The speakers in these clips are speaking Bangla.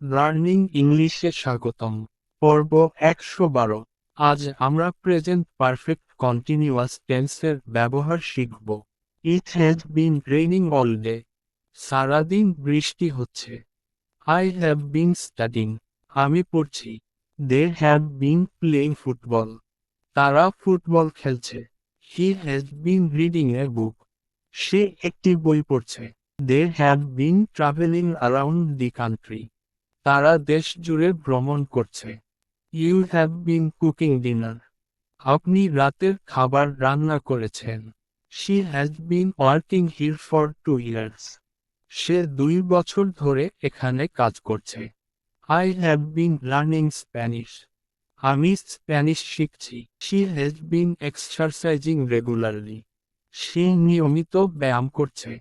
লার্নিং ইংলিশে স্বাগতম। পর্ব একশো বারো। আজ আমরা প্রেজেন্ট পারফেক্ট কন্টিনিউয়াস টেন্সের ব্যবহার শিখব। It has been raining all day সারাদিন বৃষ্টি হচ্ছে। আই হ্যাভ বিন স্টাডিং আমি পড়ছি। They have been playing football তারা ফুটবল খেলছে। He has been reading a বুক সে একটি বই পড়ছে। They have been travelling around the country তারা দেশ জুড়ে ভ্রমণ করছে। You have been cooking dinner আপনি রাতের খাবার রান্না করেছেন। She has been working here for two years সে দুই বছর ধরে এখানে কাজ করছে। I have been learning Spanish আমি স্প্যানিশ শিখছি। She has been exercising regularly সে নিয়মিত ব্যায়াম করছে।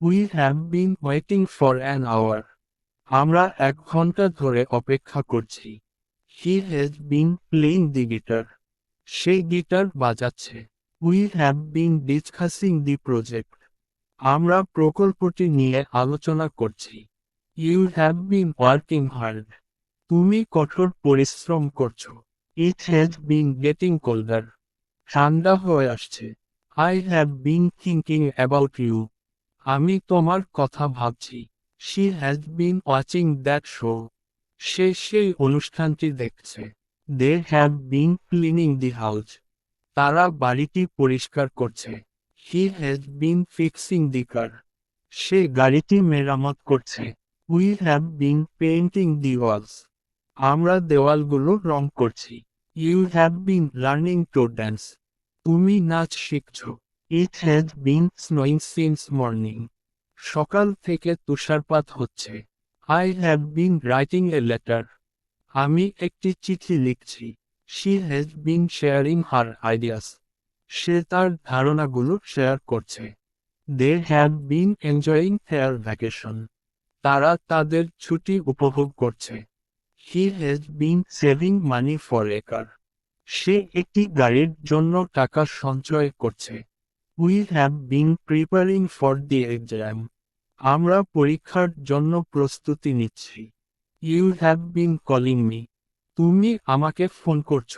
We have been waiting for an hour আমরা এক ঘণ্টা ধরে অপেক্ষা করছি। He has been playing the guitar say guitar বাজাচ্ছে। We have been discussing the project আমরা প্রকল্পটি নিয়ে আলোচনা করছি। You have been working hard তুমি কঠোর পরিশ্রম করছ। It has been getting colder ঠান্ডা হয়ে আসছে। I have been thinking about you আমি তোমার কথা ভাবছি। She has been watching that show সে সেই অনুষ্ঠানটি দেখছে। They have been cleaning the house তারা বাড়িটি পরিষ্কার করছে। হি হ্যাজ বিন ফিক্সিং দি কার সে গাড়িটি মেরামত করছে। We have been painting the walls আমরা দেওয়ালগুলো রং করছি। You have been learning to dance তুমি নাচ শিখছো। It has been snowing since morning সকাল থেকে তুষারপাত হচ্ছে। I have been writing a letter আমি একটি চিঠি লিখছি। She has been sharing her ideas সে তার ধারণাগুলো শেয়ার করছে। They have been enjoying their vacation তারা তাদের ছুটি উপভোগ করছে। He has been saving money for a car সে একটি গাড়ির জন্য টাকা সঞ্চয় করছে। We have been preparing for the exam আমরা পরীক্ষার জন্য প্রস্তুতি নিচ্ছি। You have been calling me তুমি আমাকে ফোন করছ।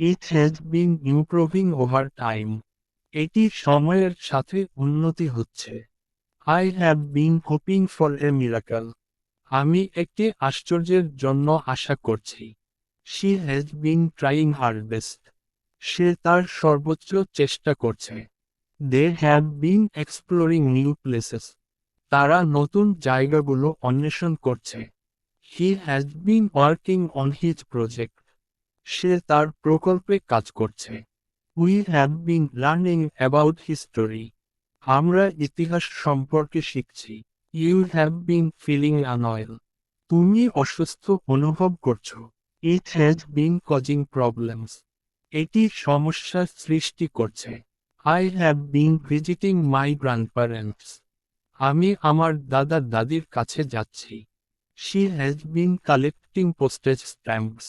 It has been improving over time এটি সময়ের সাথে উন্নতি হচ্ছে। I have been hoping for a miracle আমি একটি আশ্চর্যের জন্য আশা করছি। She has been trying her best সে তার সর্বোচ্চ চেষ্টা করছে। They have been exploring new places তারা নতুন জায়গাগুলো অন্বেষণ করছে। He has been working on his project সে তার প্রকল্পে কাজ করছে। We have been learning about history আমরা ইতিহাস সম্পর্কে শিখছি। You have been feeling unwell তুমি অসুস্থ অনুভব করছ। It has been causing problems এটি সমস্যার সৃষ্টি করছে। I have been visiting my grandparents আমি আমার দাদা দাদির কাছে যাচ্ছি। She has been collecting postage stamps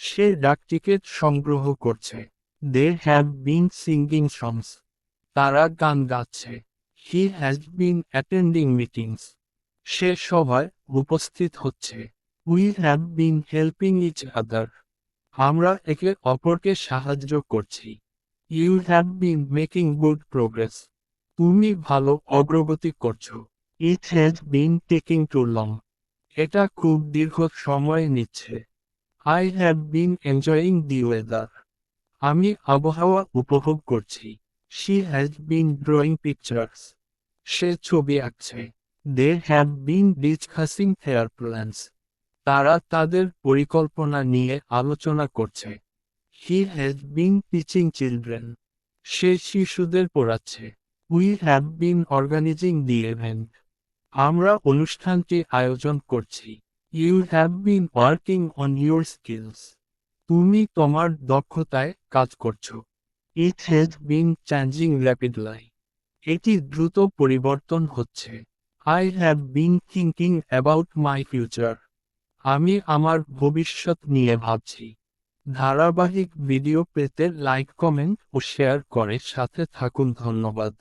সে ডাকটিকেট সংগ্রহ করছে। দে হ্যাভ বিন সিঙ্গিং সংস তারা গান গাচ্ছে। He has been attending meetings সে সভায় উপস্থিত হচ্ছে। We have been helping each other আমরা একে অপরকে সাহায্য করছি। You have been making good progress তুমি ভালো অগ্রগতি করছ। It has been taking too long এটা খুব দীর্ঘ সময় নিচ্ছে। I have been enjoying the weather আমি আবহাওয়া উপভোগ করছি। She has been drawing pictures সে ছবি আঁকছে। They have been discussing their plans তারা তাদের পরিকল্পনা নিয়ে আলোচনা করছে। He has been teaching children সে শিশুদের পড়াচ্ছে। We have been organising the event আমরা অনুষ্ঠানটি আয়োজন করছি। You have been working on your skills তুমি তোমার দক্ষতায় কাজ করছ। ইট হ্যাজ বিন চেঞ্জিং র্যাপিডলাই এটি দ্রুত পরিবর্তন হচ্ছে। I have been thinking about my future আমি আমার ভবিষ্যৎ নিয়ে ভাবছি। ধারাবাহিক ভিডিও পেতে লাইক কমেন্ট ও শেয়ার করে সাথে থাকুন। ধন্যবাদ।